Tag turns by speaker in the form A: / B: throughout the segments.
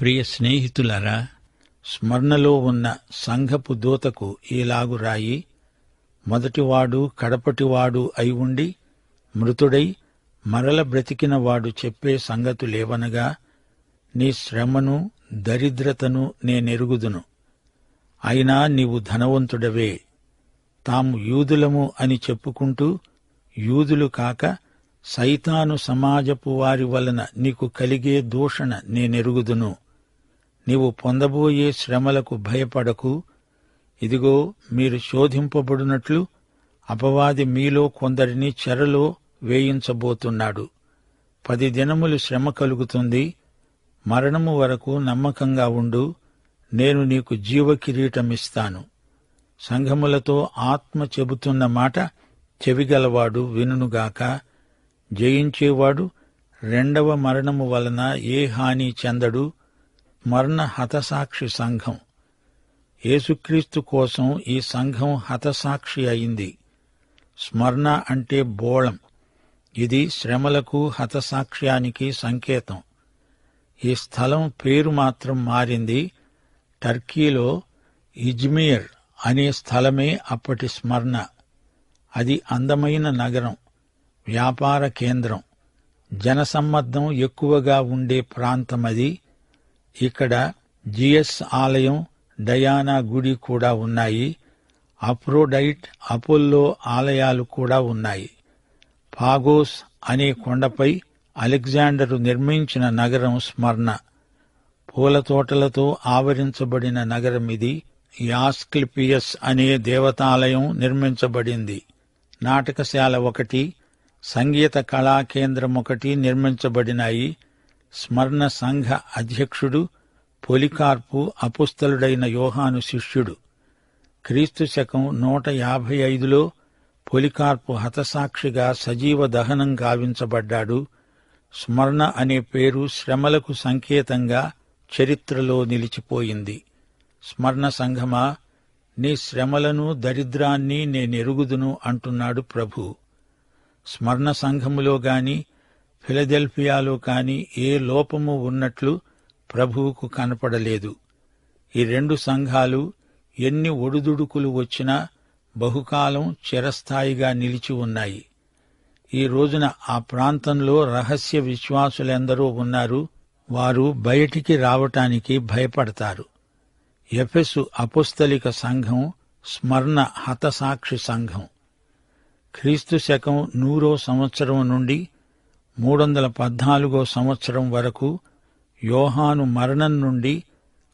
A: ప్రియ స్నేహితులరా స్మరణలో ఉన్న సంఘపు దూతకు ఈలాగు రాయి. మొదటివాడు కడపటివాడు అయి ఉండి మృతుడై మరల బ్రతికినవాడు చెప్పే సంగతులేవనగా నీ శ్రమను దరిద్రతను నేనెరుగుదును. అయినా నీవు ధనవంతుడవే. తాము యూదులము అని చెప్పుకుంటూ యూదులు కాక సైతాను సమాజపు వారి వలన నీకు కలిగే దూషణ నేనెరుగుదును. నీవు పొందబోయే శ్రమలకు భయపడకు. ఇదిగో మీరు శోధింపబడినట్లు అపవాది మీలో కొందరిని చెరలో వేయించబోతున్నాడు. పది దినములు శ్రమ కలుగుతుంది. మరణము వరకు నమ్మకంగా ఉండు. నేను నీకు జీవకిరీటమిస్తాను. సంఘములతో ఆత్మ చెబుతున్న మాట చెవిగలవాడు వినుగాక జయించేవాడు రెండవ మరణము వలన ఏ హాని చెందడు? మరణ హతసాక్షి సంఘం. యేసుక్రీస్తు కోసం ఈ సంఘం హతసాక్షి అయింది. స్మరణ అంటే బోళం. ఇది శ్రమలకు హతసాక్ష్యానికి సంకేతం. ఈ స్థలం పేరు మాత్రం మారింది టర్కీలో ఇజ్మీర్ అనే స్థలమే అప్పటి స్మరణ. అది అందమైన నగరం వ్యాపార కేంద్రం. జనసమ్మర్దం ఎక్కువగా ఉండే ప్రాంతమది. ఇక్కడ జిఎస్ ఆలయం డయానా గుడి కూడా ఉన్నాయి. అప్రోడైట్ అపోల్లో ఆలయాలు కూడా ఉన్నాయి. పాగోస్ అనే కొండపై అలెగ్జాండరు నిర్మించిన నగరం స్మరణ. పూల తోటలతో ఆవరించబడిన నగరం ఇది. యాస్క్లిపియస్ అనే దేవతాలయం నిర్మించబడింది. నాటకశాల ఒకటి సంగీత కళా కేంద్రం ఒకటి నిర్మించబడినాయి. స్మరణ సంఘ అధ్యక్షుడు పొలికార్పు అపుస్తలుడైన యోహాను శిష్యుడు. క్రీస్తు శకం నూట యాభై ఐదులో పొలికార్పు హతసాక్షిగా సజీవ దహనం గావించబడ్డాడు. స్మరణ అనే పేరు శ్రమలకు సంకేతంగా చరిత్రలో నిలిచిపోయింది. స్మరణ సంఘమా నీ శ్రమలను దరిద్రాన్ని నేనెరుగుదును అంటున్నాడు ప్రభు. స్మరణ సంఘములో గాని ఫిలదెల్ఫియాలో కాని ఏ లోపము ఉన్నట్లు ప్రభువుకు కనపడలేదు. ఈ రెండు సంఘాలు ఎన్ని ఒడుదుడుకులు వచ్చినా బహుకాలం చిరస్థాయిగా నిలిచి ఉన్నాయి. ఈ రోజున ఆ ప్రాంతంలో రహస్య విశ్వాసులెందరో ఉన్నారు. వారు బయటికి రావటానికి భయపడతారు. ఎఫెసు అపుస్తలిక సంఘం స్మరణ హతసాక్షి సంఘం. క్రీస్తు శకం నూరో సంవత్సరం నుండి మూడు వందల పద్నాలుగో సంవత్సరం వరకు యోహాను మరణం నుండి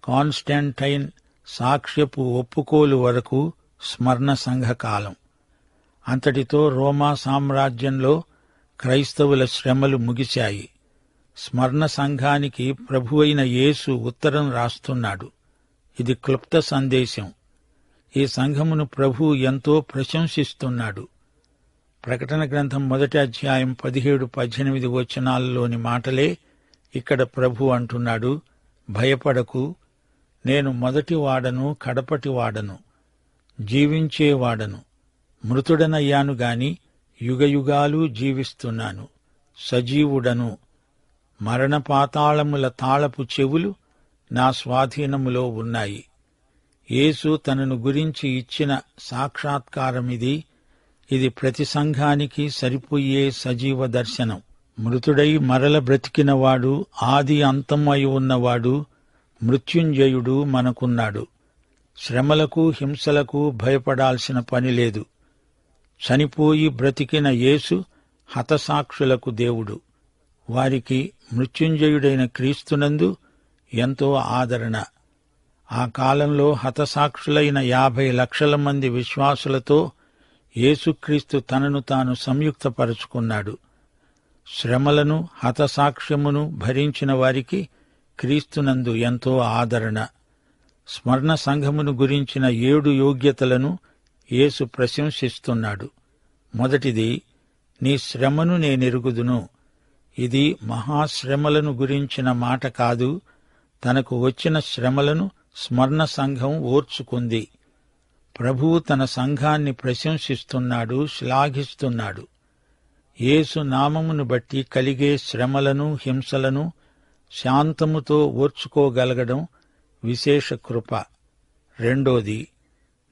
A: కాన్స్టాంటైన్ సాక్ష్యపు ఒప్పుకోలు వరకు స్మరణ సంఘ కాలం అంతటితో రోమా సామ్రాజ్యంలో క్రైస్తవుల శ్రమలు ముగిశాయి. స్మరణ సంఘానికి ప్రభువైన యేసు ఉత్తరం రాస్తున్నాడు. ఇది క్లుప్త సందేశం. ఈ సంఘమును ప్రభు ఎంతో ప్రశంసిస్తున్నాడు. ప్రకటన గ్రంథం మొదటి అధ్యాయం పదిహేడు పద్దెనిమిది వచనాలలోని మాటలే ఇక్కడ ప్రభు అంటున్నాడు భయపడకు నేను మొదటి వాడను కడపటి వాడను జీవించేవాడను మృతుడనయ్యాను గాని యుగయుగాలు జీవిస్తున్నాను సజీవుడను మరణపాతాళముల తాళపు చెవులు నా స్వాధీనములో ఉన్నాయి. యేసు తనను గురించి ఇచ్చిన సాక్షాత్కారమిది ఇది ప్రతి సంఘానికి సరిపోయే సజీవ దర్శనం. మృతుడై మరల బ్రతికినవాడు ఆది అంతం అయి ఉన్నవాడు మృత్యుంజయుడు మనకున్నాడు. శ్రమలకు హింసలకు భయపడాల్సిన పని లేదు. చనిపోయి బ్రతికిన యేసు హతసాక్షులకు దేవుడు. వారికి మృత్యుంజయుడైన క్రీస్తునందు ఎంతో ఆదరణ. ఆ కాలంలో హతసాక్షులైన యాభై లక్షల మంది విశ్వాసులతో యేసుక్రీస్తు తనను తాను సంయుక్తపరుచుకున్నాడు. శ్రమలను హతసాక్ష్యమును భరించిన వారికి క్రీస్తునందు ఎంతో ఆదరణ. స్మరణ సంఘమును గురించిన ఏడు యోగ్యతలను యేసు ప్రశంసిస్తున్నాడు. మొదటిది నీ శ్రమను నేనెరుగుదును. ఇది మహాశ్రమలను గురించిన మాట కాదు తనకు వచ్చిన శ్రమలను స్మరణ సంఘం ఓర్చుకుంది. ప్రభువు తన సంఘాన్ని ప్రశంసిస్తున్నాడు శ్లాఘిస్తున్నాడు. యేసు నామమును బట్టి కలిగే శ్రమలను హింసలను శాంతముతో ఓర్చుకోగలగడం విశేష కృప. రెండోది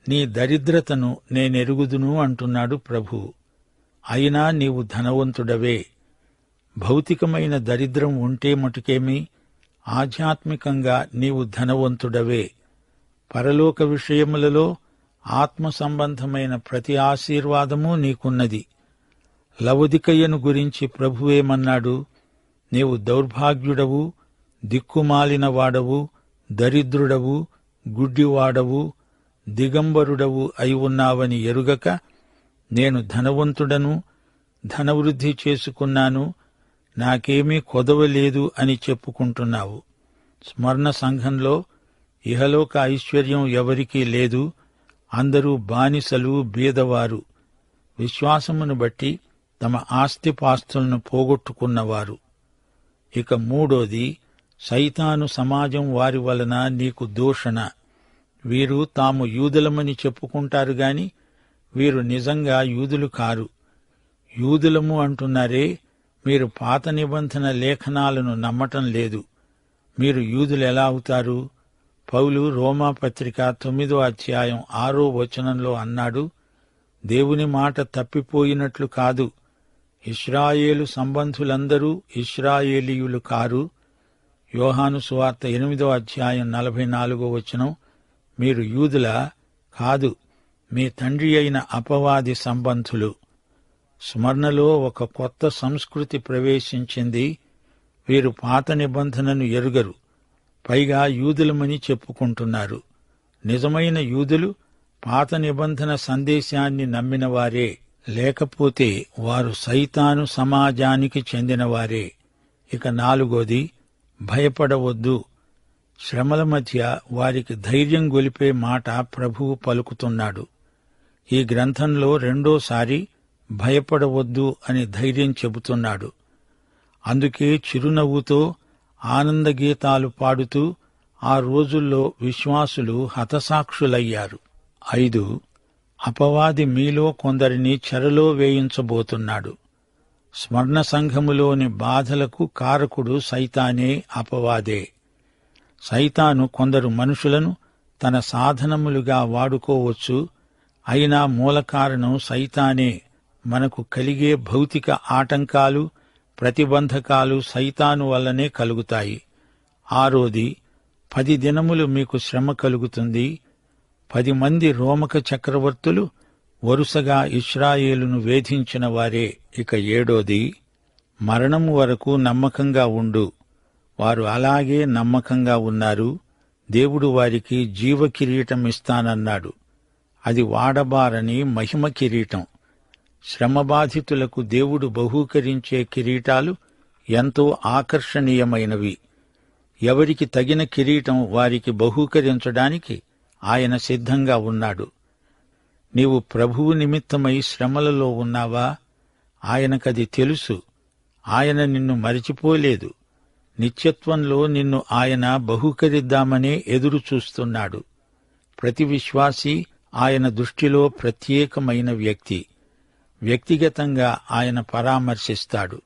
A: నీ దరిద్రతను నేనెరుగుదును అంటున్నాడు ప్రభు. అయినా నీవు ధనవంతుడవే. భౌతికమైన దరిద్రం ఉంటే మటుకేమి? ఆధ్యాత్మికంగా నీవు ధనవంతుడవే. పరలోక విషయములలో ఆత్మ సంబంధమైన ప్రతి ఆశీర్వాదము నీకున్నది. లవదికయ్యను గురించి ప్రభువేమన్నాడు నీవు దౌర్భాగ్యుడవు దిక్కుమాలిన వాడవు దరిద్రుడవు గుడ్డివాడవు దిగంబరుడవు అయి ఉన్నావని ఎరుగక నేను ధనవంతుడను ధనవృద్ధి చేసుకున్నాను నాకేమీ కొదవలేదు అని చెప్పుకుంటున్నావు. స్మరణ సంఘంలో ఇహలోక ఐశ్వర్యం ఎవరికీ లేదు అందరూ బానిసలు బీదవారు విశ్వాసమును బట్టి తమ ఆస్తిపాస్తులను పోగొట్టుకున్నవారు. ఇక మూడోది సైతాను సమాజం వారి వలన నీకు దూషణ. వీరు తాము యూదులమని చెప్పుకుంటారు గాని వీరు నిజంగా యూదులు కారు. యూదులము అంటున్నారే మీరు పాత నిబంధన లేఖనాలను నమ్మటం లేదు. మీరు యూదులు ఎలా అవుతారు? పౌలు రోమా పత్రిక తొమ్మిదో అధ్యాయం ఆరో వచనంలో అన్నాడు దేవుని మాట తప్పిపోయినట్లు కాదు. ఇస్రాయేలు సంబంధులందరూ ఇస్రాయేలీయులు కారు. యోహాను సువార్త ఎనిమిదో అధ్యాయం నలభై నాలుగో వచనం మీరు యూదుల కాదు మీ తండ్రి అయిన అపవాది సంబంధులు. స్మరణలో ఒక కొత్త సంస్కృతి ప్రవేశించింది. వీరు పాత నిబంధనను ఎరుగరు. పైగా యూదులమని చెప్పుకుంటున్నారు. నిజమైన యూదులు పాత నిబంధన సందేశాన్ని నమ్మినవారే లేకపోతే వారు సైతాను సమాజానికి చెందినవారే. ఇక నాలుగోది భయపడవద్దు. శ్రమల మధ్య వారికి ధైర్యం గొలిపే మాట ప్రభువు పలుకుతున్నాడు. ఈ గ్రంథంలో రెండోసారి భయపడవద్దు అని ధైర్యం చెబుతున్నాడు. అందుకే చిరునవ్వుతో ఆనందగీతాలు పాడుతూ ఆ రోజుల్లో విశ్వాసులు హతసాక్షులయ్యారు. ఐదు అపవాది మీలో కొందరిని చెరలో వేయించబోతున్నాడు. స్మరణ సంఘములోని బాధలకు కారకుడు సైతానే అపవాదే. సైతాను కొందరు మనుషులను తన సాధనములుగా వాడుకోవచ్చు. అయినా మూల కారణం సైతానే. మనకు కలిగే భౌతిక ఆటంకాలు ప్రతిబంధకాలు సైతాను వల్లనే కలుగుతాయి. ఆరోది పది దినములు మీకు శ్రమ కలుగుతుంది. పది మంది రోమక చక్రవర్తులు వరుసగా ఇస్రాయేలును వేధించిన వారే. ఇక ఏడోది మరణము వరకు నమ్మకంగా ఉండు. వారు అలాగే నమ్మకంగా ఉన్నారు. దేవుడు వారికి జీవ కిరీటం ఇస్తానన్నాడు. అది వాడబారని మహిమ కిరీటం. శ్రమబాధితులకు దేవుడు బహూకరించే కిరీటాలు ఎంతో ఆకర్షణీయమైనవి. ఎవరికి తగిన కిరీటం వారికి బహూకరించడానికి ఆయన సిద్ధంగా ఉన్నాడు. నీవు ప్రభువు నిమిత్తమై శ్రమలలో ఉన్నావా? ఆయనకది తెలుసు. ఆయన నిన్ను మరిచిపోలేదు. నిత్యత్వంలో నిన్ను ఆయన బహూకరిద్దామనే ఎదురుచూస్తున్నాడు ప్రతి విశ్వాసీ ఆయన దృష్టిలో ప్రత్యేకమైన వ్యక్తి. వ్యక్తిగతంగా ఆయన పరామర్శిస్తాడు.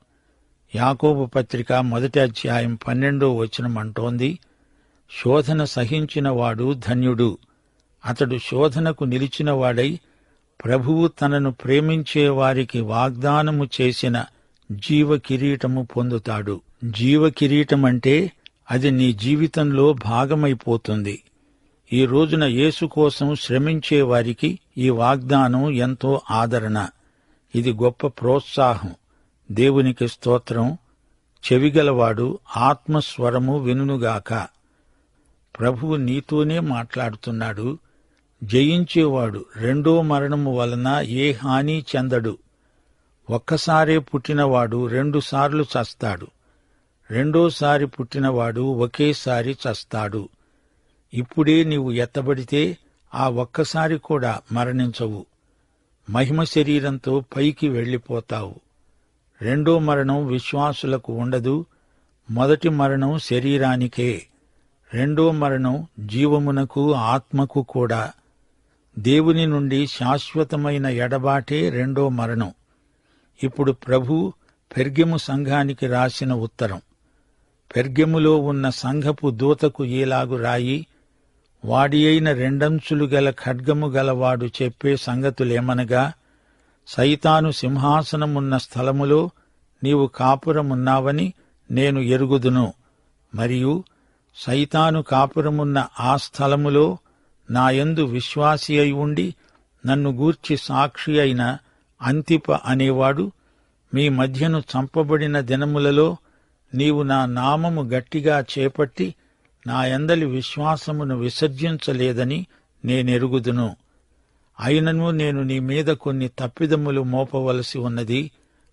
A: యాకోబు పత్రిక మొదటి అధ్యాయం పన్నెండో వచనం అంటోంది శోధన సహించినవాడు ధన్యుడు. అతడు శోధనకు నిలిచినవాడై ప్రభువు తనను ప్రేమించే వారికి వాగ్దానము చేసిన జీవ కిరీటము పొందుతాడు. జీవ కిరీటమంటే అది నీ జీవితంలో భాగమైపోతుంది. ఈ రోజున యేసు కోసం శ్రమించే వారికి ఈ వాగ్దానం ఎంతో ఆదరణ. ఇది గొప్ప ప్రోత్సాహం. దేవునికి స్తోత్రం. చెవిగలవాడు ఆత్మస్వరము వినుగాక ప్రభువు నీతోనే మాట్లాడుతున్నాడు. జయించేవాడు రెండో మరణము వలన ఏ హాని చెందడు. ఒక్కసారే పుట్టినవాడు రెండుసార్లు చస్తాడు. రెండోసారి పుట్టినవాడు ఒకేసారి చస్తాడు. ఇప్పుడే నీవు ఎత్తబడితే ఆ ఒక్కసారి కూడా మరణించవు. మహిమ శరీరంతో పైకి వెళ్ళిపోతావు. రెండో మరణం విశ్వాసులకు ఉండదు. మొదటి మరణం శరీరానికే. రెండో మరణం జీవమునకు ఆత్మకు కూడా. దేవుని నుండి శాశ్వతమైన ఎడబాటే రెండో మరణం. ఇప్పుడు ప్రభు పెర్గెము సంఘానికి రాసిన ఉత్తరం. పెర్గెములో ఉన్న సంఘపు దూతకు ఏలాగు రాయి వాడి అయిన రెండంచులు గల ఖడ్గము గలవాడు చెప్పే సంగతులేమనగా సైతాను సింహాసనమున్న స్థలములో నీవు కాపురమున్నావని నేను ఎరుగుదును. మరియు సైతాను కాపురమున్న ఆ స్థలములో నాయందు విశ్వాసి అయి ఉండి నన్ను గూర్చి సాక్షి అయిన అంతిప అనేవాడు మీ మధ్యను చంపబడిన దినములలో నీవు నా నామము గట్టిగా చేపట్టి నా యందలి విశ్వాసమును విసర్జించలేదని నేనెరుగుదును. అయినను నేను నీ మీద కొన్ని తప్పిదములు మోపవలసి ఉన్నది.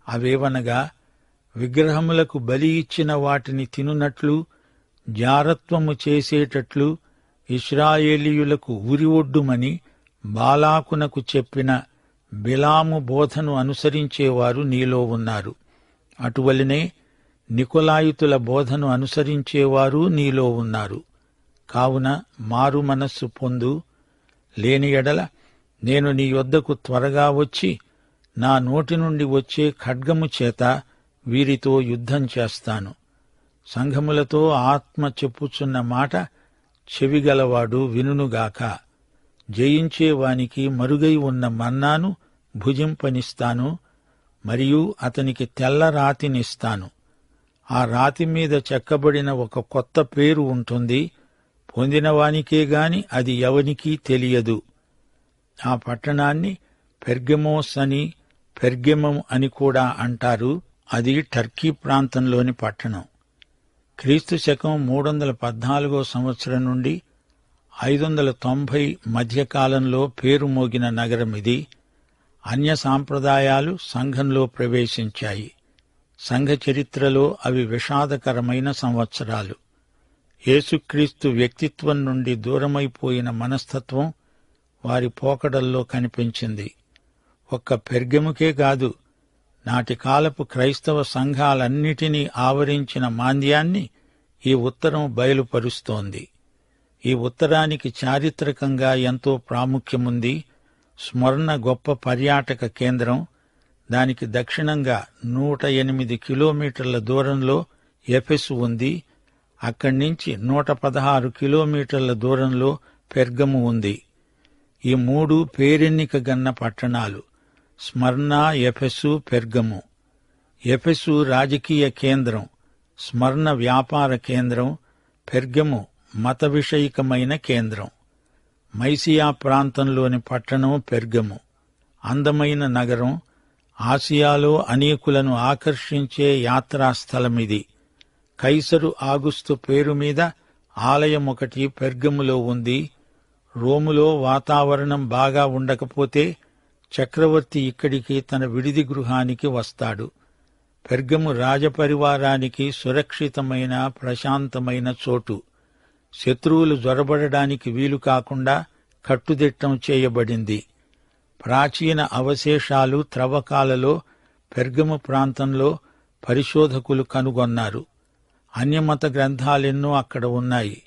A: అవేవనగా విగ్రహములకు బలి ఇచ్చిన వాటిని తినునట్లు జారత్వము చేసేటట్లు ఇస్రాయేలీయులకు ఉరి ఒడ్డుమని బాలాకునకు చెప్పిన బిలాము బోధను అనుసరించేవారు నీలో ఉన్నారు. అటువలనే నికులాయుతుల బోధను అనుసరించేవారు నీలో ఉన్నారు. కావున మారు మనస్సు పొందు. లేని ఎడల నేను నీ యొద్దకు త్వరగా వచ్చి నా నోటి నుండి వచ్చే ఖడ్గము చేత వీరితో యుద్ధం చేస్తాను. సంఘములతో ఆత్మ చెప్పుచున్న మాట చెవిగలవాడు వినునుగాక. జయించేవానికి మరుగై ఉన్న మన్నాను భుజింపనిస్తాను మరియు అతనికి తెల్ల రాతినిస్తాను ఆ రాతి మీద చెక్కబడిన ఒక కొత్త పేరు ఉంటుంది. పొందినవానికే గాని అది ఎవనికీ తెలియదు. ఆ పట్టణాన్ని పెర్గెమోస్ అని పెర్గెమం అని కూడా అంటారు. అది టర్కీ ప్రాంతంలోని పట్టణం. క్రీస్తు శకం మూడు వందల పద్నాలుగో సంవత్సరం నుండి ఐదు వందల తొంభై మధ్యకాలంలో పేరు మోగిన నగరం ఇది. అన్య సాంప్రదాయాలు సంఘంలో ప్రవేశించాయి. సంఘ చరిత్రలో అవి విషాదకరమైన సంవత్సరాలు. యేసుక్రీస్తు వ్యక్తిత్వం నుండి దూరమైపోయిన మనస్తత్వం వారి పోకడల్లో కనిపించింది. ఒక్క పెర్గెముకే కాదు నాటి కాలపు క్రైస్తవ సంఘాలన్నిటినీ ఆవరించిన మాంద్యాన్ని ఈ ఉత్తరం బయలుపరుస్తోంది. ఈ ఉత్తరానికి చారిత్రకంగా ఎంతో ప్రాముఖ్యముంది స్మరణ గొప్ప పర్యాటక కేంద్రం దానికి దక్షిణంగా నూట ఎనిమిది కిలోమీటర్ల దూరంలో ఎఫెసు ఉంది. అక్కడి నుంచి నూట పదహారు కిలోమీటర్ల దూరంలో పెర్గము ఉంది. ఈ మూడు పేరెన్నిక గన్న పట్టణాలు స్మర్ణ ఎఫెసు పెర్గము. ఎఫెసు రాజకీయ కేంద్రం స్మరణ వ్యాపార కేంద్రం పెర్గము మత విషయికమైన కేంద్రం. మైసియా ప్రాంతంలోని పట్టణం పెర్గము. అందమైన నగరం ఆసియాలో అనేకులను ఆకర్షించే యాత్రాస్థలమిది. కైసరు ఆగుస్తు పేరు మీద ఆలయం ఒకటి పెర్గములో ఉంది. రోములో వాతావరణం బాగా ఉండకపోతే చక్రవర్తి ఇక్కడికి తన విడిది గృహానికి వస్తాడు. పెర్గము రాజపరివారానికి సురక్షితమైన ప్రశాంతమైన చోటు. శత్రువులు జొరబడడానికి వీలు కాకుండా కట్టుదిట్టం చేయబడింది. ప్రాచీన అవశేషాలు త్రవ్వకాలలో పెర్గము ప్రాంతంలో పరిశోధకులు కనుగొన్నారు. అన్యమత గ్రంథాలెన్నో అక్కడ ఉన్నాయి.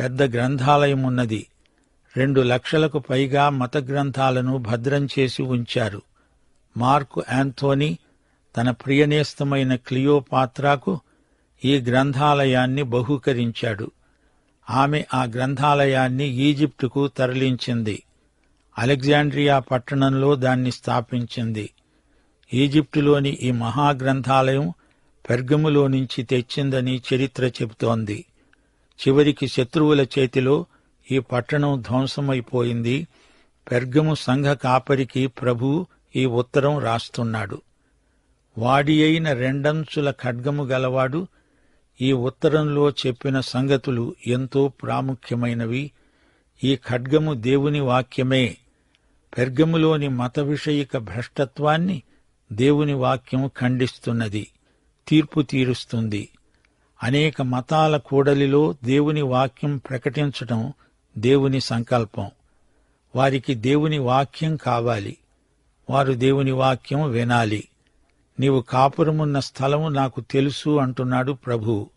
A: పెద్ద గ్రంథాలయం ఉన్నది. రెండు లక్షలకు పైగా మత గ్రంథాలను భద్రం చేసి ఉంచారు. మార్కు యాంథోనీ తన ప్రియనేస్తమైన క్లియోపాత్రాకు ఈ గ్రంథాలయాన్ని బహూకరించాడు. ఆమె ఆ గ్రంథాలయాన్ని ఈజిప్టుకు తరలించింది. అలెగ్జాండ్రియా పట్టణంలో దాన్ని స్థాపించింది. ఈజిప్టులోని ఈ మహాగ్రంథాలయం పెర్గములో నుంచి తెచ్చిందని చరిత్ర చెబుతోంది. చివరికి శత్రువుల చేతిలో ఈ పట్టణం ధ్వంసమైపోయింది. పెర్గము సంఘ కాపరికి ప్రభు ఈ ఉత్తరం రాస్తున్నాడు. వాడి అయిన రెండంచుల ఖడ్గము గలవాడు ఈ ఉత్తరంలో చెప్పిన సంగతులు ఎంతో ప్రాముఖ్యమైనవి. ఈ ఖడ్గము దేవుని వాక్యమే. పెర్గములోని మత విషయిక భ్రష్టత్వాన్ని దేవుని వాక్యం ఖండిస్తున్నది తీర్పు తీరుస్తుంది. అనేక మతాల కూడలిలో దేవుని వాక్యం ప్రకటించటం దేవుని సంకల్పం. వారికి దేవుని వాక్యం కావాలి. వారు దేవుని వాక్యం వినాలి. నీవు కాపురమున్న స్థలము నాకు తెలుసు అంటున్నాడు ప్రభు.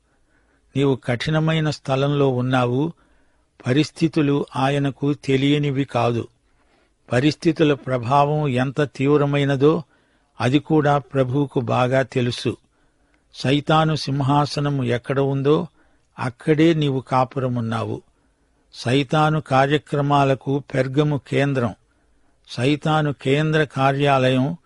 A: నీవు కఠినమైన స్థలంలో ఉన్నావు పరిస్థితులు ఆయనకు తెలియనివి కాదు. పరిస్థితుల ప్రభావం ఎంత తీవ్రమైనదో అది కూడా ప్రభువుకు బాగా తెలుసు. సైతాను సింహాసనము ఎక్కడ ఉందో అక్కడే నీవు కాపురమున్నావు. సైతాను కార్యక్రమాలకు పెర్గము కేంద్రం. సైతాను కేంద్ర కార్యాలయం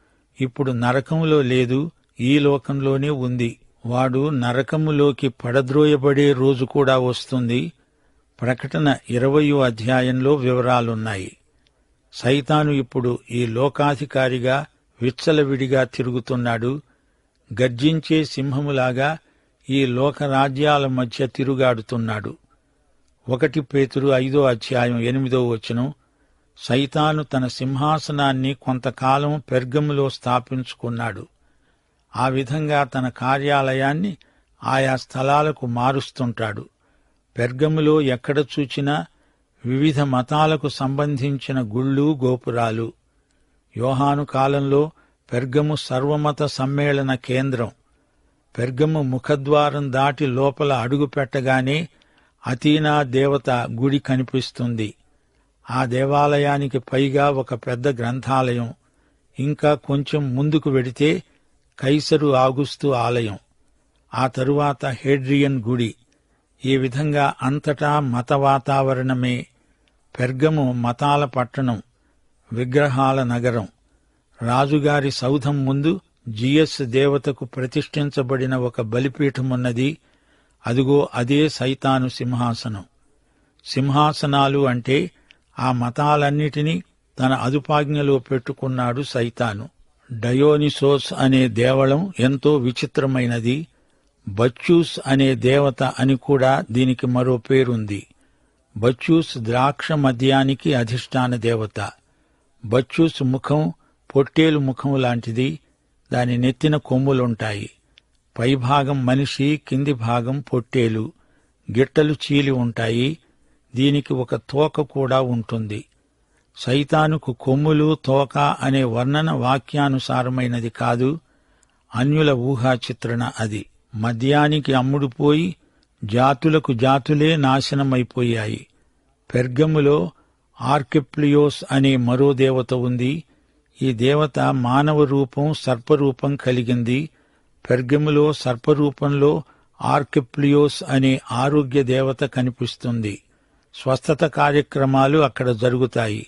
A: ఇప్పుడు నరకంలో లేదు ఈ లోకంలోనే ఉంది. వాడు నరకములోకి పడద్రోయబడే రోజు కూడా వస్తుంది. ప్రకటన ఇరవయో అధ్యాయంలో వివరాలున్నాయి. సైతాను ఇప్పుడు ఈ లోకాధికారిగా విచ్చలవిడిగా తిరుగుతున్నాడు. గర్జించే సింహములాగా ఈ లోకరాజ్యాల మధ్య తిరుగాడుతున్నాడు. ఒకటి పేతురు ఐదో అధ్యాయం ఎనిమిదో వచనం. సైతాను తన సింహాసనాన్ని కొంతకాలం పెర్గములో స్థాపించుకున్నాడు. ఆ విధంగా తన కార్యాలయాన్ని ఆయా స్థలాలకు మారుస్తుంటాడు. పెర్గములో ఎక్కడ చూచినా వివిధ మతాలకు సంబంధించిన గుళ్ళు గోపురాలు. యోహాను కాలంలో పెర్గము సర్వమత సమ్మేళన కేంద్రం. పెర్గము ముఖద్వారం దాటి లోపల అడుగుపెట్టగానే అతీనా దేవత గుడి కనిపిస్తుంది. ఆ దేవాలయానికి పైగా ఒక పెద్ద గ్రంథాలయం. ఇంకా కొంచెం ముందుకు వెడితే కైసరు ఆగుస్తు ఆలయం. ఆ తరువాత హేడ్రియన్ గుడి. ఈ విధంగా అంతటా మత వాతావరణమే పెర్గము మతాల పట్టణం విగ్రహాల నగరం. రాజుగారి సౌధం ముందు జిఎస్ దేవతకు ప్రతిష్ఠించబడిన ఒక బలిపీఠమున్నది. అదిగో అదే సైతాను సింహాసనం. సింహాసనాలు అంటే ఆ మతాలన్నిటినీ తన అదుపాజ్ఞలో పెట్టుకున్నాడు సైతాను. డయోనిసోస్ అనే దేవళం ఎంతో విచిత్రమైనది. బచ్చూస్ అనే దేవత అని కూడా దీనికి మరో పేరుంది. బచ్చూస్ ద్రాక్ష మద్యానికి అధిష్టాన దేవత. బచ్చూస్ ముఖం పొట్టేలు ముఖం లాంటిది. దాని నెత్తిన కొమ్ములుంటాయి. పైభాగం మనిషి కింది భాగం పొట్టేలు. గిట్టలు చీలి ఉంటాయి. దీనికి ఒక తోక కూడా ఉంటుంది. సైతానుకు కొమ్ములు తోక అనే వర్ణన వాక్యానుసారమైనది కాదు. అన్యుల ఊహా చిత్రణ అది. మద్యానికి అమ్ముడుపోయి జాతులకు జాతులే నాశనమైపోయాయి. పెర్గములో ఆర్కెప్లియోస్ అనే మరో దేవత ఉంది. ఈ దేవత మానవ రూపం సర్పరూపం కలిగింది. పెర్గములో సర్పరూపంలో ఆర్కెప్లియోస్ అనే ఆరోగ్య దేవత కనిపిస్తుంది. స్వస్థత కార్యక్రమాలు అక్కడ జరుగుతాయి.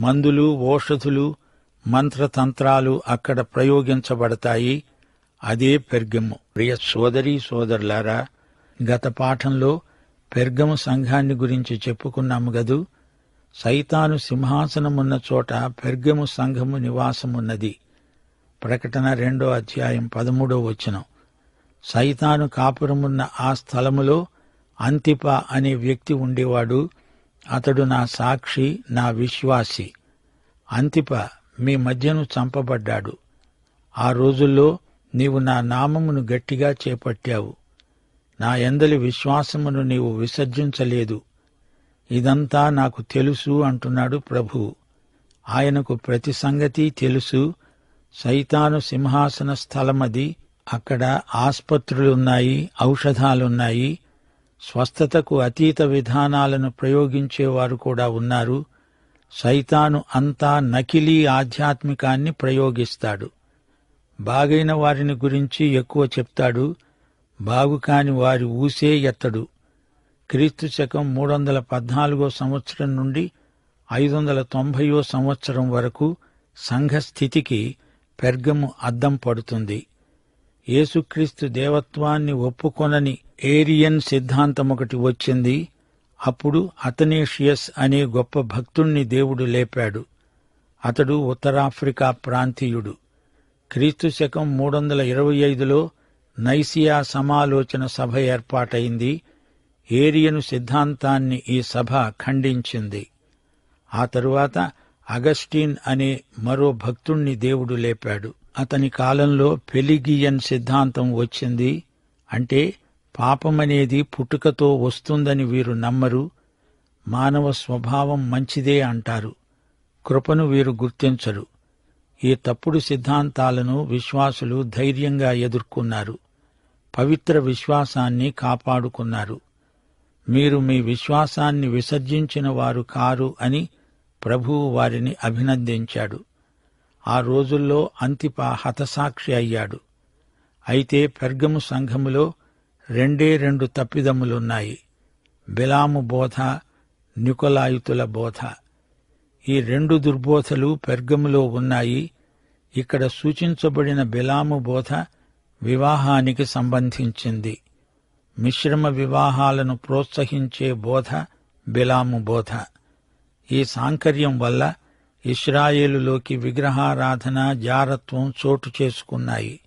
A: మందులు ఓషధులు మంత్రతంత్రాలు అక్కడ ప్రయోగించబడతాయి. అదే పెర్గము. ప్రియ సోదరి సోదరులారా గత పాఠంలో పెర్గము సంఘాన్ని గురించి చెప్పుకున్నాము గదు. సైతాను సింహాసనమున్న చోట పెర్గము సంఘము నివాసమున్నది. ప్రకటన రెండో అధ్యాయం పదమూడో వచనం. సైతాను కాపురమున్న ఆ స్థలములో అంతిప అనే వ్యక్తి ఉండేవాడు. అతడు నా సాక్షి నా విశ్వాసి. అంతిప మీ మధ్యను చంపబడ్డాడు. ఆ రోజుల్లో నీవు నా నామమును గట్టిగా చేపట్టావు. నా ఎందలి విశ్వాసమును నీవు విసర్జించలేదు. ఇదంతా నాకు తెలుసు అంటున్నాడు ప్రభు. ఆయనకు ప్రతి సంగతి తెలుసు. సైతాను సింహాసన స్థలమది. అక్కడ ఆస్పత్రులున్నాయి ఔషధాలున్నాయి. స్వస్థతకు అతీత విధానాలను ప్రయోగించేవారు కూడా ఉన్నారు. సైతాను అంతా నకిలీ ఆధ్యాత్మికాన్ని ప్రయోగిస్తాడు. బాగైన వారిని గురించి ఎక్కువ చెప్తాడు బాగు కాని వారి ఊసే ఎత్తడు. క్రీస్తు శకం మూడు వందల పద్నాలుగో సంవత్సరం నుండి ఐదు వందల తొంభయో సంవత్సరం వరకు సంఘస్థితికి పెర్గము అద్దం పడుతుంది. యేసుక్రీస్తు దేవత్వాన్ని ఒప్పుకొనని ఏరియన్ సిద్ధాంతం ఒకటి వచ్చింది. అప్పుడు అథనేషియస్ అనే గొప్ప భక్తుణ్ణి దేవుడు లేపాడు. అతడు ఉత్తరాఫ్రికా ప్రాంతీయుడు. క్రీస్తు శకం మూడు వందల ఇరవై ఐదులో నైసియా సమాలోచన సభ ఏర్పాటైంది ఏరియను సిద్ధాంతాన్ని ఈ సభ ఖండించింది. ఆ తరువాత అగస్టీన్ అనే మరో భక్తుణ్ణి దేవుడు లేపాడు. అతని కాలంలో పెలిగియన్ సిద్ధాంతం వచ్చింది. అంటే పాపమనేది పుట్టుకతో వస్తుందని వీరు నమ్మరు. మానవ స్వభావం మంచిదే అంటారు. కృపను వీరు గుర్తించరు. ఈ తప్పుడు సిద్ధాంతాలను విశ్వాసులు ధైర్యంగా ఎదుర్కొన్నారు. పవిత్ర విశ్వాసాన్ని కాపాడుకున్నారు. మీరు మీ విశ్వాసాన్ని విసర్జించిన వారు కారు అని ప్రభువు వారిని అభినందించాడు. ఆ రోజుల్లో అంతిప హతసాక్షి అయ్యాడు. అయితే పెర్గము సంఘములో రెండే రెండు తప్పిదములున్నాయి. బిలాము బోధ నికొలాయుతుల బోధ. ఈ రెండు దుర్బోధలు పెర్గములో ఉన్నాయి. ఇక్కడ సూచించబడిన బిలాము బోధ వివాహానికి సంబంధించింది. మిశ్రమ వివాహాలను ప్రోత్సహించే బోధ బిలాము బోధ. ఈ సాంకర్యం వల్ల ఇస్రాయేలులోకి విగ్రహారాధన జారత్వం చోటు చేసుకున్నాయి.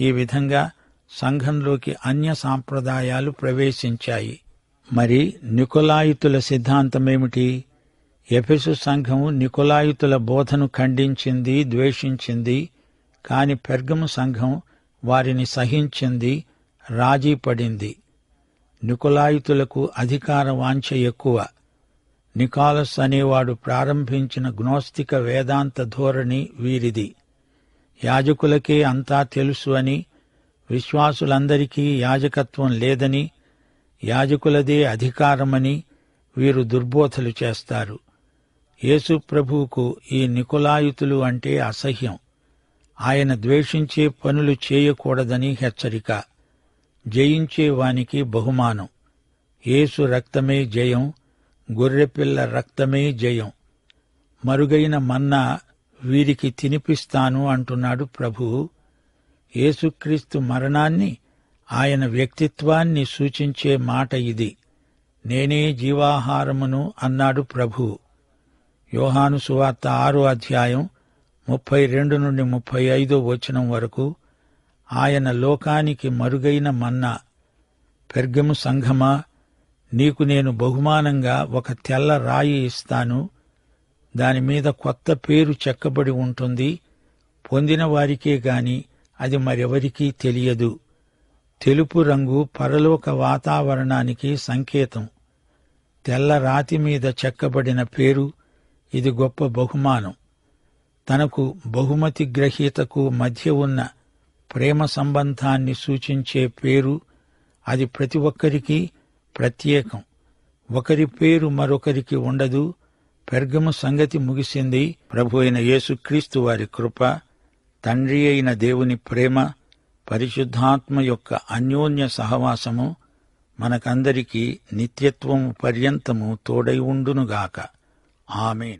A: ఈ విధంగా సంఘంలోకి అన్య సాంప్రదాయాలు ప్రవేశించాయి. మరి నికొలాయితుల సిద్ధాంతమేమిటి? ఎఫెసు సంఘం నికులాయుతుల బోధను ఖండించింది ద్వేషించింది కాని పెర్గము సంఘం వారిని సహించింది రాజీ పడింది అధికార వాంఛ ఎక్కువ. నికాలస్ అనేవాడు ప్రారంభించిన గ్నోస్తిక వేదాంత ధోరణి వీరిది. యాజకులకే అంతా తెలుసు అని విశ్వాసులందరికీ యాజకత్వం లేదని యాజకులదే అధికారమని వీరు దుర్బోధలు చేస్తారు. యేసు ప్రభువుకు ఈ నికులాయుతులు అంటే అసహ్యం. ఆయన ద్వేషించే పనులు చేయకూడదని హెచ్చరిక. జయించేవానికి బహుమానం. యేసు రక్తమే జయం గొర్రెపిల్ల రక్తమే జయం. మరుగైన మన్నా వీరికి తినిపిస్తాను అంటున్నాడు ప్రభువు యేసుక్రీస్తు మరణాన్ని ఆయన వ్యక్తిత్వాన్ని సూచించే మాట ఇది. నేనే జీవాహారమును అన్నాడు ప్రభువు యోహాను సువార్త ఆరో అధ్యాయం ముప్పై రెండు నుండి ముప్పై ఐదో వచనం వరకు ఆయన లోకానికి మరుగైన మన్నా పెర్గము సంఘమా నీకు నేను బహుమానంగా ఒక తెల్ల రాయి ఇస్తాను దానిమీద కొత్త పేరు చెక్కబడి ఉంటుంది పొందిన వారికే గాని అది మరెవరికీ తెలియదు. తెలుపు రంగు పరలోక వాతావరణానికి సంకేతం. తెల్ల రాతి మీద చెక్కబడిన పేరు ఇది గొప్ప బహుమానం. తనకు బహుమతి గ్రహీతకు మధ్య ఉన్న ప్రేమ సంబంధాన్ని సూచించే పేరు అది ప్రతి ఒక్కరికి ప్రత్యేకం. ఒకరి పేరు మరొకరికి ఉండదు. పెర్గము సంగతి ముగిసింది. ప్రభు అయిన యేసుక్రీస్తు వారి కృప తండ్రి అయిన దేవుని ప్రేమ పరిశుద్ధాత్మ యొక్క అన్యోన్య సహవాసము మనకందరికీ నిత్యత్వము పర్యంతము తోడై ఉండునుగాక. ఆమెన్.